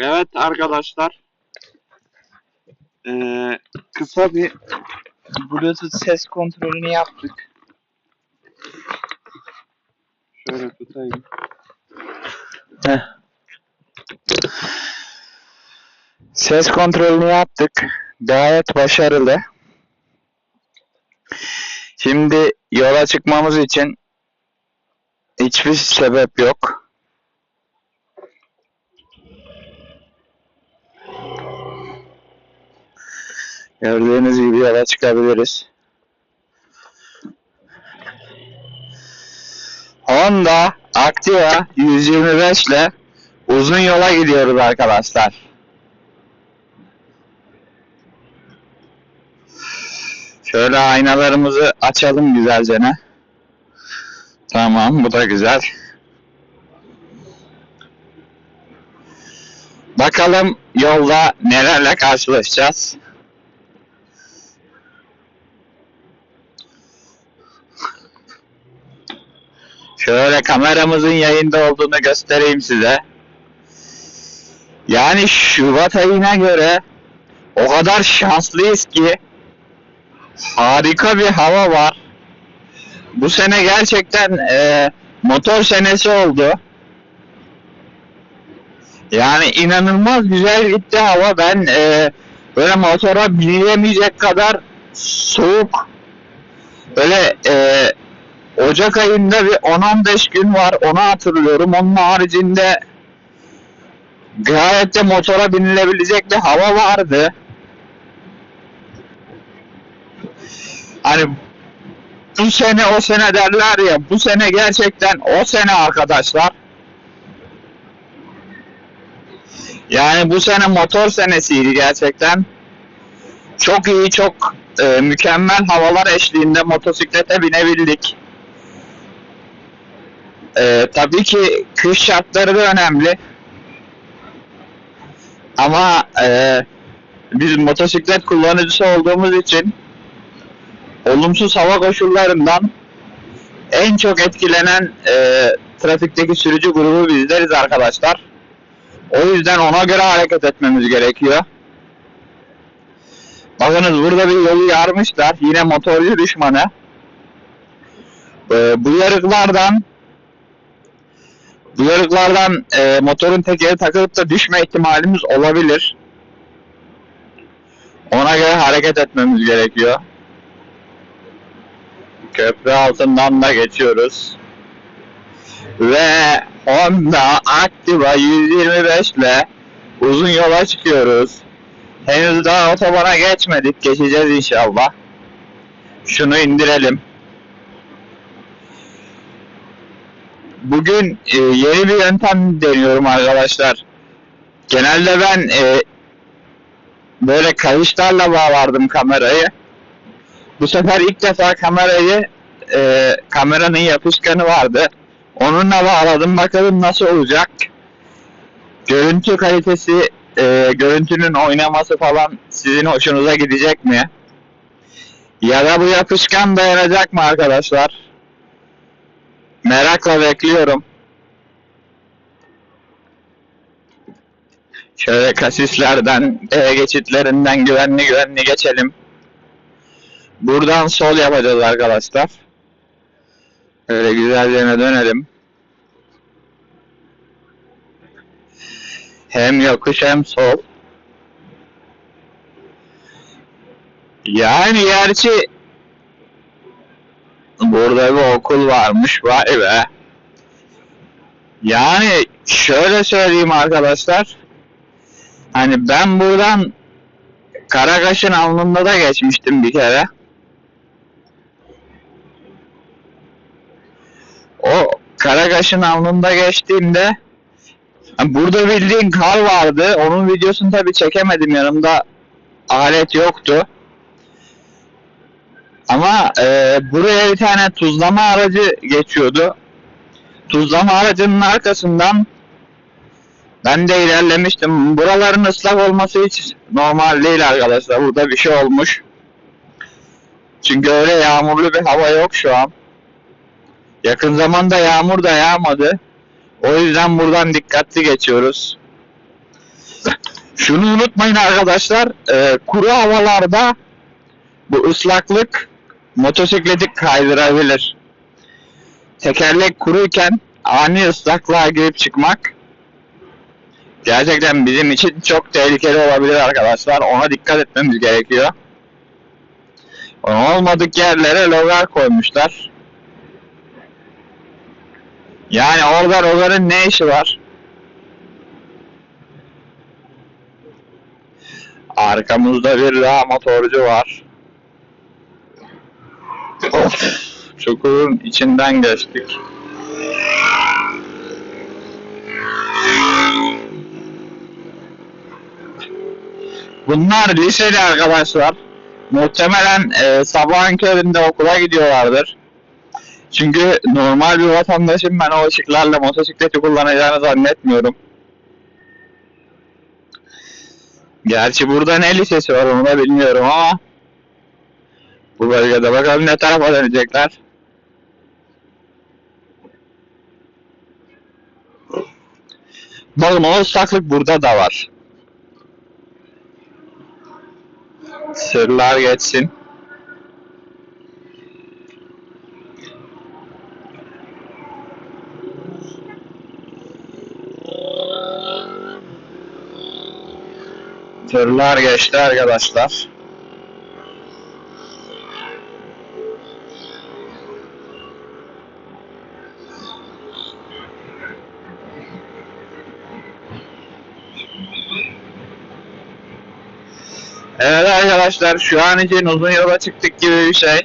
Evet arkadaşlar. Ee, kısa bir Bluetooth ses kontrolünü yaptık. Şöyle tutayım. Heh. Ses kontrolünü yaptık. Gayet başarılı. Şimdi yola çıkmamız için hiçbir sebep yok. Gördüğünüz gibi yola çıkabiliriz. Honda Activa 125 ile uzun yola gidiyoruz arkadaşlar. Şöyle aynalarımızı açalım güzelce ne. Tamam bu da güzel. Bakalım yolda nelerle karşılaşacağız. Şöyle kameramızın yayında olduğunu göstereyim size. Yani Şubat ayına göre o kadar şanslıyız ki harika bir hava var. Bu sene gerçekten e, motor senesi oldu. Yani inanılmaz güzel gitti hava. Ben e, böyle motora binemeyecek kadar soğuk böyle e, Ocak ayında bir 10-15 gün var onu hatırlıyorum. Onun haricinde gayet de motora binilebilecek bir hava vardı. Hani bu sene o sene derler ya bu sene gerçekten o sene arkadaşlar. Yani bu sene motor senesiydi gerçekten. Çok iyi, çok e, mükemmel havalar eşliğinde motosiklete binebildik. E, tabii ki kış şartları da önemli. Ama e, biz motosiklet kullanıcısı olduğumuz için olumsuz hava koşullarından en çok etkilenen e, trafikteki sürücü grubu bizleriz arkadaşlar. O yüzden ona göre hareket etmemiz gerekiyor. Bakınız burada bir yolu yarmışlar. Yine motorcu düşmanı. E, bu yarıklardan bu yarıklardan e, motorun tekeri takılıp da düşme ihtimalimiz olabilir. Ona göre hareket etmemiz gerekiyor. Köprü altından da geçiyoruz. Ve Honda Activa 125 ile uzun yola çıkıyoruz. Henüz daha otobana geçmedik. Geçeceğiz inşallah. Şunu indirelim. Bugün e, yeni bir yöntem deniyorum arkadaşlar. Genelde ben e, böyle kayışlarla bağlardım kamerayı. Bu sefer ilk defa kamerayı e, kameranın yapışkanı vardı. Onunla bağladım bakalım nasıl olacak. Görüntü kalitesi, e, görüntünün oynaması falan sizin hoşunuza gidecek mi? Ya da bu yapışkan dayanacak mı arkadaşlar? Merakla bekliyorum. Şöyle kasislerden, E geçitlerinden güvenli güvenli geçelim. Buradan sol yapacağız arkadaşlar. Öyle güzelce dönelim. Hem yokuş hem sol. Yani gerçi burada bir okul varmış vay be. Yani şöyle söyleyeyim arkadaşlar. Hani ben buradan Karakaş'ın alnında da geçmiştim bir kere. O Karakaş'ın alnında geçtiğimde burada bildiğin kar vardı. Onun videosunu tabi çekemedim yanımda alet yoktu. Ama e, buraya bir tane tuzlama aracı geçiyordu. Tuzlama aracının arkasından ben de ilerlemiştim. Buraların ıslak olması hiç normal değil arkadaşlar. Burada bir şey olmuş. Çünkü öyle yağmurlu bir hava yok şu an. Yakın zamanda yağmur da yağmadı. O yüzden buradan dikkatli geçiyoruz. Şunu unutmayın arkadaşlar, e, kuru havalarda bu ıslaklık motosikleti kaydırabilir. Tekerlek kuruyken ani ıslaklığa girip çıkmak gerçekten bizim için çok tehlikeli olabilir arkadaşlar. Ona dikkat etmemiz gerekiyor. Olmadık yerlere logar koymuşlar. Yani orada logarın ne işi var? Arkamızda bir daha motorcu var. Of, çukurun içinden geçtik. Bunlar liseli arkadaşlar. Muhtemelen e, sabahın köründe okula gidiyorlardır. Çünkü normal bir vatandaşın ben o ışıklarla motosikleti kullanacağını zannetmiyorum. Gerçi burada ne lisesi var onu da bilmiyorum ama bu bölgede bakalım ne tarafa dönecekler. O ıslaklık burada da var. Sırlar geçsin. Tırlar geçti arkadaşlar. Evet arkadaşlar şu an için uzun yola çıktık gibi bir şey.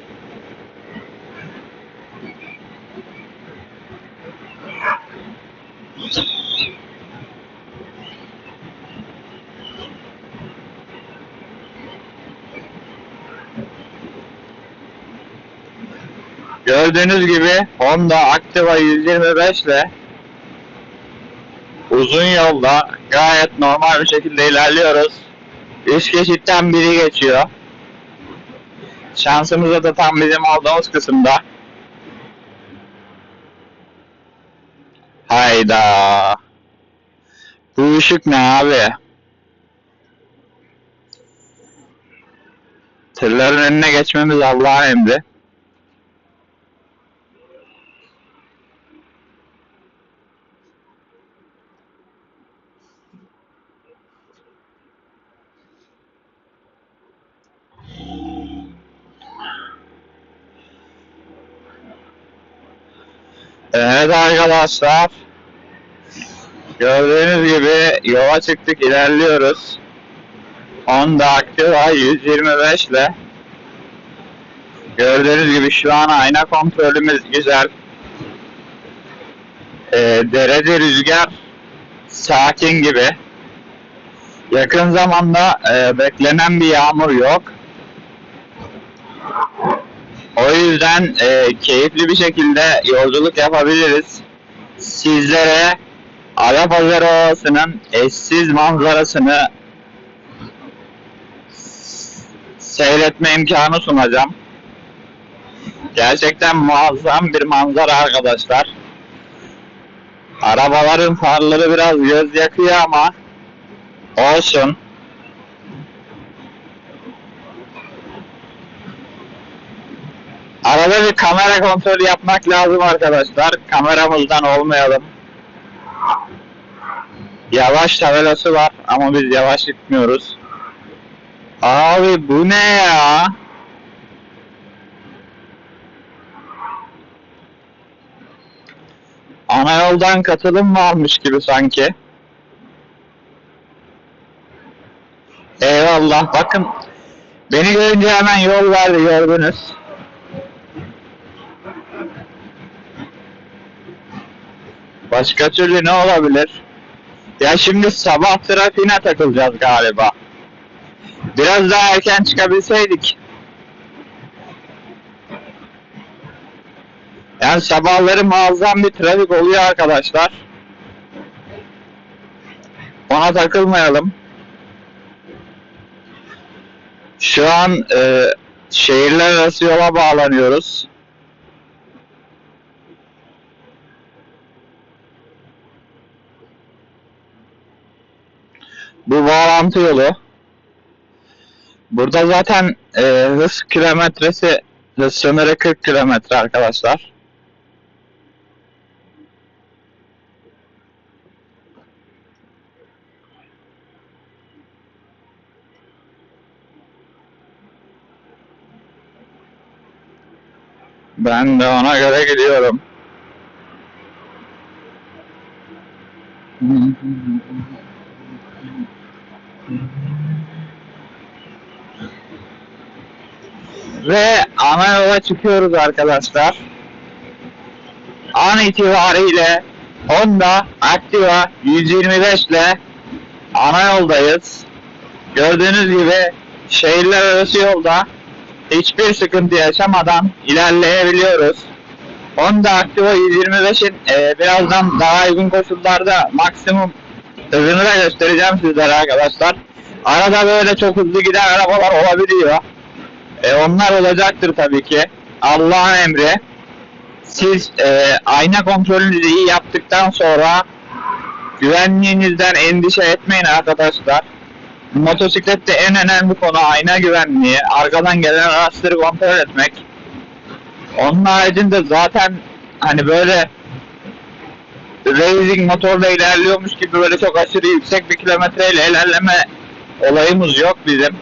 Gördüğünüz gibi Honda Activa 125 ile uzun yolda gayet normal bir şekilde ilerliyoruz. Üç geçitten biri geçiyor. Şansımıza da tam bizim olduğumuz kısımda. Hayda. Bu ışık ne abi? Tırların önüne geçmemiz Allah'ın emri. Evet arkadaşlar. Gördüğünüz gibi yola çıktık ilerliyoruz. Honda Activa 125 ile. Gördüğünüz gibi şu an ayna kontrolümüz güzel. Ee, derece rüzgar sakin gibi. Yakın zamanda e, beklenen bir yağmur yok. O yüzden e, keyifli bir şekilde yolculuk yapabiliriz. Sizlere Adapazarı Ovası'nın eşsiz manzarasını seyretme imkanı sunacağım. Gerçekten muazzam bir manzara arkadaşlar. Arabaların farları biraz göz yakıyor ama olsun. Arada bir kamera kontrolü yapmak lazım arkadaşlar. Kameramızdan olmayalım. Yavaş tabelası var ama biz yavaş gitmiyoruz. Abi bu ne ya? Ana yoldan katılım varmış gibi sanki. Eyvallah bakın. Beni görünce hemen yol verdi gördünüz. Başka türlü ne olabilir? Ya şimdi sabah trafiğine takılacağız galiba. Biraz daha erken çıkabilseydik. Yani sabahları muazzam bir trafik oluyor arkadaşlar. Ona takılmayalım. Şu an e, şehirler arası yola bağlanıyoruz. Bu bağlantı yolu. Burada zaten e, hız kilometresi hız sınırı 40 kilometre arkadaşlar. Ben de ona göre gidiyorum. Ve ana yola çıkıyoruz arkadaşlar. An itibariyle Honda Activa 125 ile ana yoldayız. Gördüğünüz gibi şehirler arası yolda hiçbir sıkıntı yaşamadan ilerleyebiliyoruz. Honda Activa 125'in e, birazdan daha uygun koşullarda maksimum hızını da göstereceğim sizlere arkadaşlar. Arada böyle çok hızlı giden arabalar olabiliyor. E, onlar olacaktır tabii ki. Allah'ın emri. Siz e, ayna kontrolünüzü iyi yaptıktan sonra güvenliğinizden endişe etmeyin arkadaşlar. Motosiklette en önemli konu ayna güvenliği. Arkadan gelen araçları kontrol etmek. Onun haricinde zaten hani böyle racing motorla ilerliyormuş gibi böyle çok aşırı yüksek bir kilometreyle ilerleme olayımız yok bizim.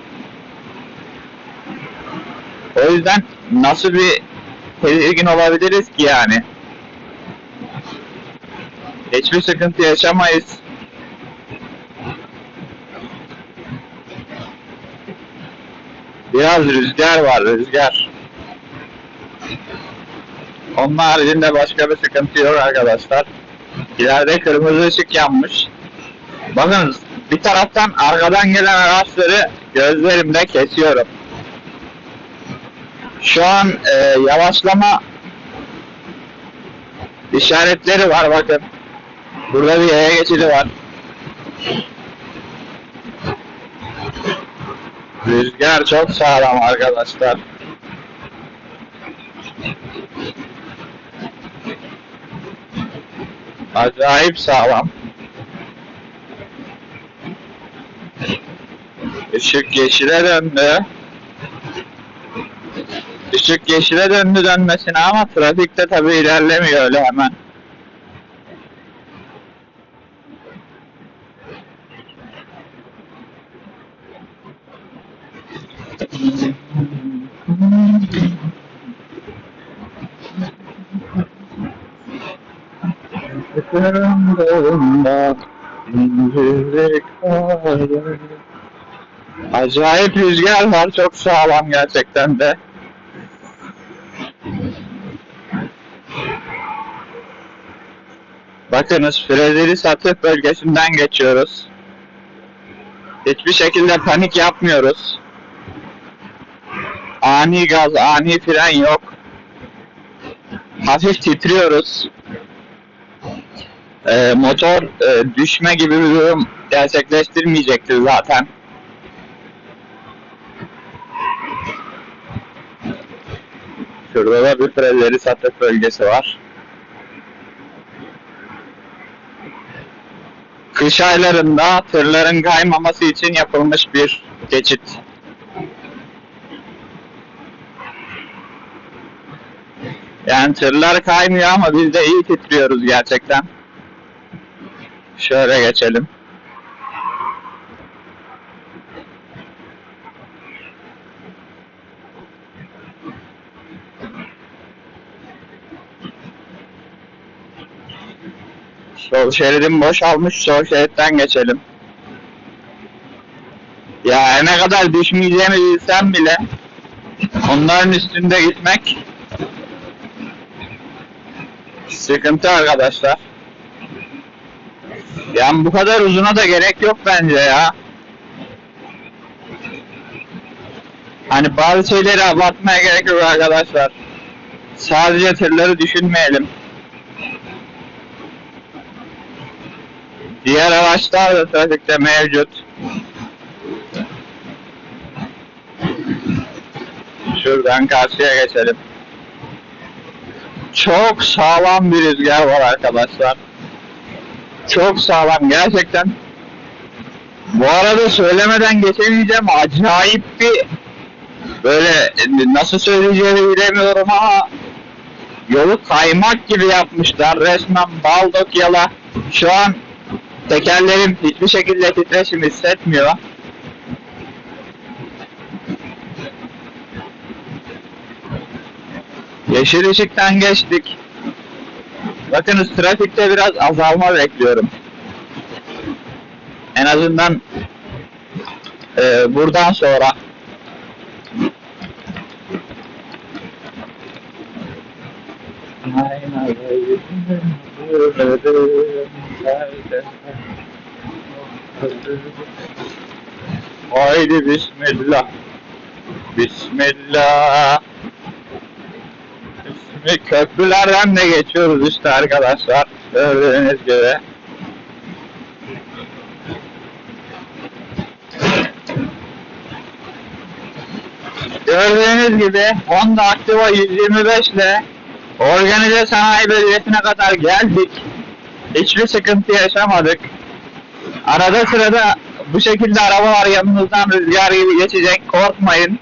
O yüzden nasıl bir tedirgin olabiliriz ki yani? Hiçbir sıkıntı yaşamayız. Biraz rüzgar var, rüzgar. Onun haricinde başka bir sıkıntı yok arkadaşlar. İleride kırmızı ışık yanmış. Bakın bir taraftan arkadan gelen araçları gözlerimle kesiyorum. Şu an e, yavaşlama işaretleri var bakın. Burada bir yaya geçidi var. Rüzgar çok sağlam arkadaşlar. Acayip sağlam. Işık yeşile döndü. Işık yeşile döndü dönmesine ama trafikte tabi ilerlemiyor öyle hemen. Acayip rüzgar var, çok sağlam gerçekten de. Bakınız Frezeri Satık bölgesinden geçiyoruz. Hiçbir şekilde panik yapmıyoruz. Ani gaz, ani fren yok. Hafif titriyoruz. Ee, motor e, düşme gibi bir durum gerçekleştirmeyecektir zaten. Şurada da bir Frezeri Satık bölgesi var. Kış aylarında tırların kaymaması için yapılmış bir geçit. Yani tırlar kaymıyor ama biz de iyi titriyoruz gerçekten. Şöyle geçelim. Sol şeridim boşalmış, sol şeritten geçelim. Ya ne kadar düşmeyeceğimi bilsem bile onların üstünde gitmek sıkıntı arkadaşlar. Yani bu kadar uzuna da gerek yok bence ya. Hani bazı şeyleri abartmaya gerek yok arkadaşlar. Sadece tırları düşünmeyelim. Diğer araçlar da trafikte mevcut. Şuradan karşıya geçelim. Çok sağlam bir rüzgar var arkadaşlar. Çok sağlam gerçekten. Bu arada söylemeden geçemeyeceğim. Acayip bir böyle nasıl söyleyeceğimi bilemiyorum ama yolu kaymak gibi yapmışlar. Resmen baldok yala. Şu an tekerlerim hiçbir şekilde titreşim hissetmiyor. Yeşil ışıktan geçtik. Bakınız trafikte biraz azalma bekliyorum. En azından e, buradan sonra. Haydi bismillah. Bismillah. Bismillah. Köprülerden de geçiyoruz işte arkadaşlar. Gördüğünüz gibi. Gördüğünüz gibi Honda Activa 125 ile organize sanayi bölgesine kadar geldik. Hiçbir sıkıntı yaşamadık. Arada sırada bu şekilde arabalar yanınızdan rüzgar gibi geçecek. Korkmayın.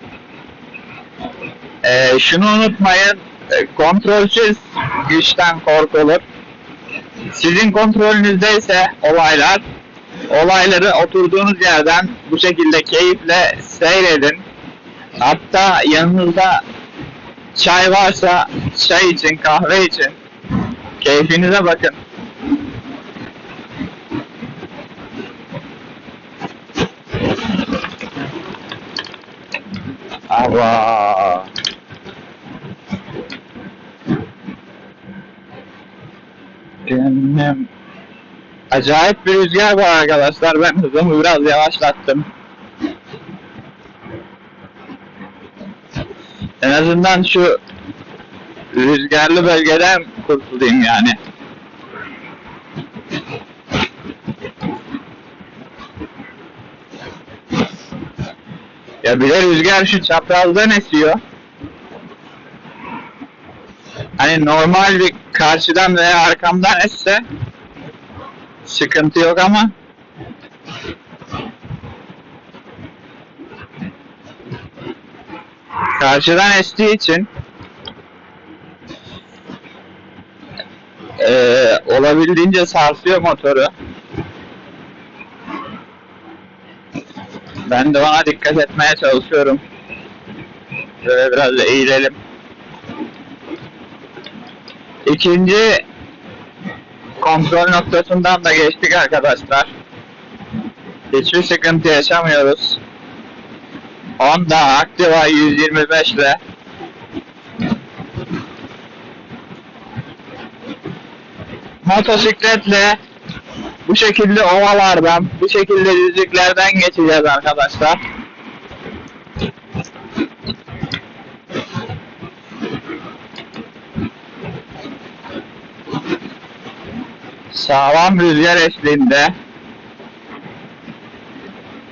Ee, şunu unutmayın. Kontrolsüz güçten korkulur. Sizin kontrolünüzde ise olaylar olayları oturduğunuz yerden bu şekilde keyifle seyredin. Hatta yanınızda çay varsa çay için, kahve için keyfinize bakın. Allah. Acayip bir rüzgar var arkadaşlar. Ben hızımı biraz yavaşlattım. En azından şu rüzgarlı bölgeden kurtulayım yani. Ya bir de rüzgar şu çaprazdan esiyor. Hani normal bir karşıdan veya arkamdan esse sıkıntı yok ama karşıdan estiği için eee, olabildiğince sarsıyor motoru. Ben de ona dikkat etmeye çalışıyorum. Şöyle biraz eğilelim. İkinci kontrol noktasından da geçtik arkadaşlar. Hiçbir sıkıntı yaşamıyoruz. Honda Activa 125 ile motosikletle bu şekilde ovalardan, bu şekilde düzlüklerden geçeceğiz arkadaşlar. Sağlam rüzgar eşliğinde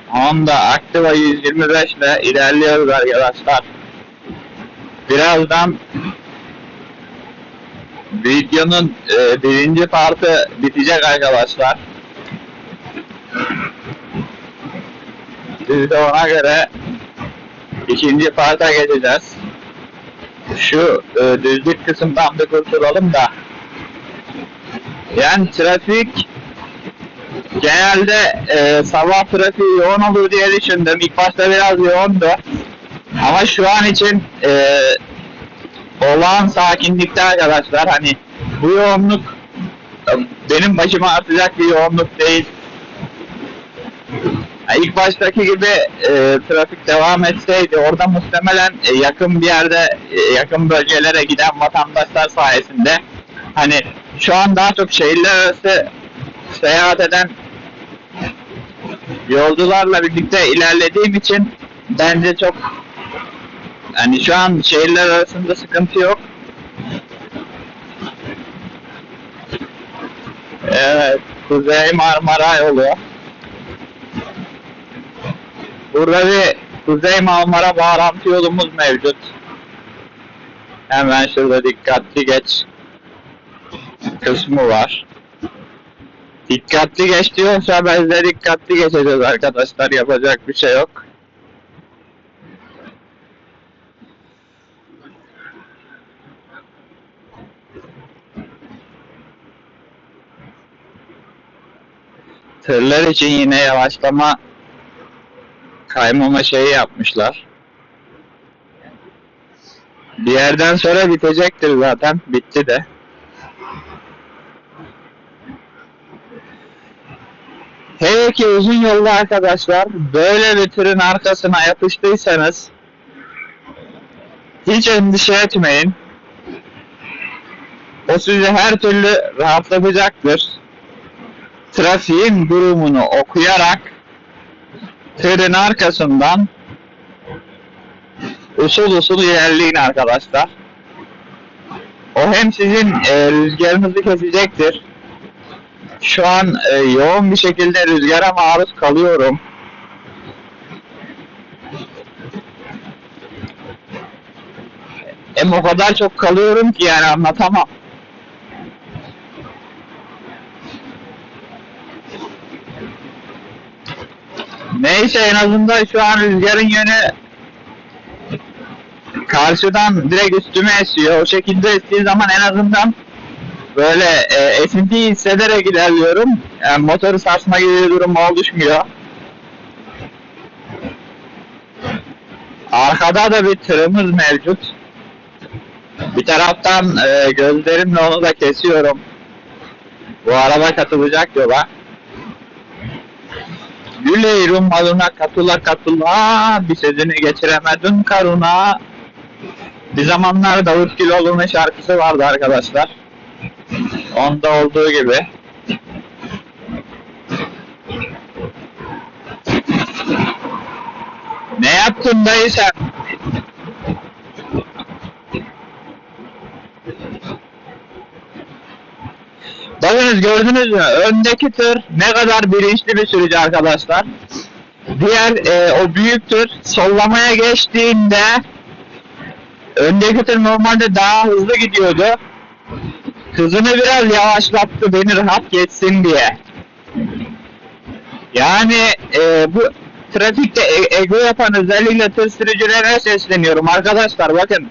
Honda Activa 125 ile ilerliyoruz arkadaşlar. Birazdan videonun e, birinci partı bitecek arkadaşlar. Biz de ona göre ikinci parta geçeceğiz. Şu e, düzlük kısımdan bir kurtulalım da. Yani trafik genelde e, sabah trafiği yoğun olur diye düşündüm. İlk başta biraz yoğundu. Ama şu an için e, olağan sakinlikte arkadaşlar. Hani bu yoğunluk e, benim başıma artacak bir yoğunluk değil. Yani ilk baştaki gibi e, trafik devam etseydi orada muhtemelen e, yakın bir yerde e, yakın bölgelere giden vatandaşlar sayesinde hani şu an daha çok şehirler arası seyahat eden yolcularla birlikte ilerlediğim için bence çok hani şu an şehirler arasında sıkıntı yok. Evet, Kuzey Marmara yolu. Burada bir Kuzey Marmara bağlantı yolumuz mevcut. Hemen şurada dikkatli geç kısmı var. Dikkatli geç diyorsa biz de dikkatli geçeceğiz arkadaşlar. Yapacak bir şey yok. Tırlar için yine yavaşlama kaymama şeyi yapmışlar. Bir yerden sonra bitecektir zaten. Bitti de. Hele ki uzun yolda arkadaşlar böyle bir tırın arkasına yapıştıysanız hiç endişe etmeyin. O sizi her türlü rahatlatacaktır. Trafiğin durumunu okuyarak tırın arkasından usul usul ilerleyin arkadaşlar. O hem sizin e, rüzgarınızı kesecektir. Şu an e, yoğun bir şekilde rüzgara maruz kalıyorum. Hem o kadar çok kalıyorum ki yani anlatamam. Neyse en azından şu an rüzgarın yönü karşıdan direkt üstüme esiyor. O şekilde estiği zaman en azından böyle e, esintiyi hissederek ilerliyorum. Yani motoru sarsma gibi bir durum oluşmuyor. Arkada da bir tırımız mevcut. Bir taraftan e, gözlerimle onu da kesiyorum. Bu araba katılacak yola. Güleyrum malına katıla katıla bir sözünü geçiremedim karuna. Bir zamanlar Davut Güloğlu'nun şarkısı vardı arkadaşlar. Onda olduğu gibi. Ne yaptın dayı sen? Bakınız gördünüz mü? Öndeki tır ne kadar bilinçli bir sürücü arkadaşlar. Diğer e, o büyük tır sollamaya geçtiğinde öndeki tır normalde daha hızlı gidiyordu. Hızını biraz yavaşlattı beni rahat geçsin diye. Yani e, bu trafikte e- ego yapan özellikle tır sürücülerine sesleniyorum arkadaşlar bakın.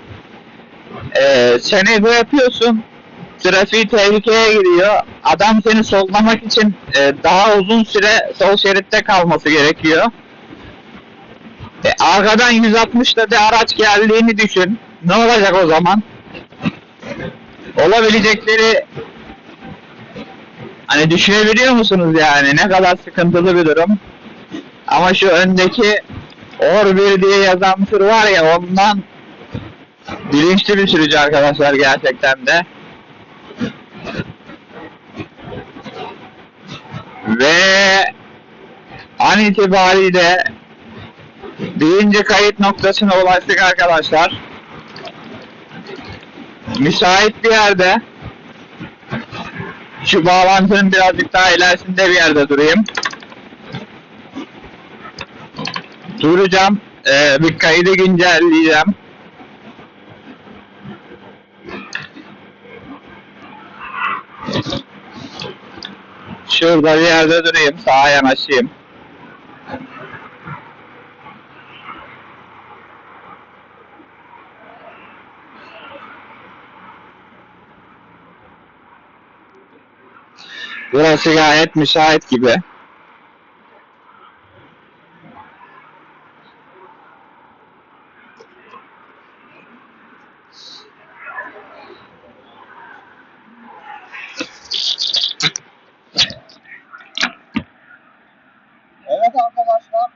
E, sen ego yapıyorsun. Trafiği tehlikeye giriyor. Adam seni sollamak için e, daha uzun süre sol şeritte kalması gerekiyor. E, arkadan 160'da bir araç geldiğini düşün. Ne olacak o zaman? Olabilecekleri hani düşünebiliyor musunuz yani ne kadar sıkıntılı bir durum. Ama şu öndeki Or 1 diye yazan tır var ya ondan bilinçli bir sürücü arkadaşlar gerçekten de. Ve an itibariyle birinci kayıt noktasına ulaştık arkadaşlar müsait bir yerde şu bağlantının birazcık daha ilerisinde bir yerde durayım. Duracağım. Ee, bir kaydı güncelleyeceğim. Şurada bir yerde durayım. Sağa yanaşayım. Burası gayet müsait gibi. Evet arkadaşlar.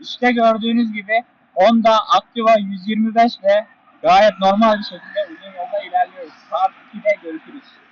İşte gördüğünüz gibi Honda Activa 125 ile gayet normal bir şekilde uzun yolda ilerliyoruz. Saat 2'de görüşürüz.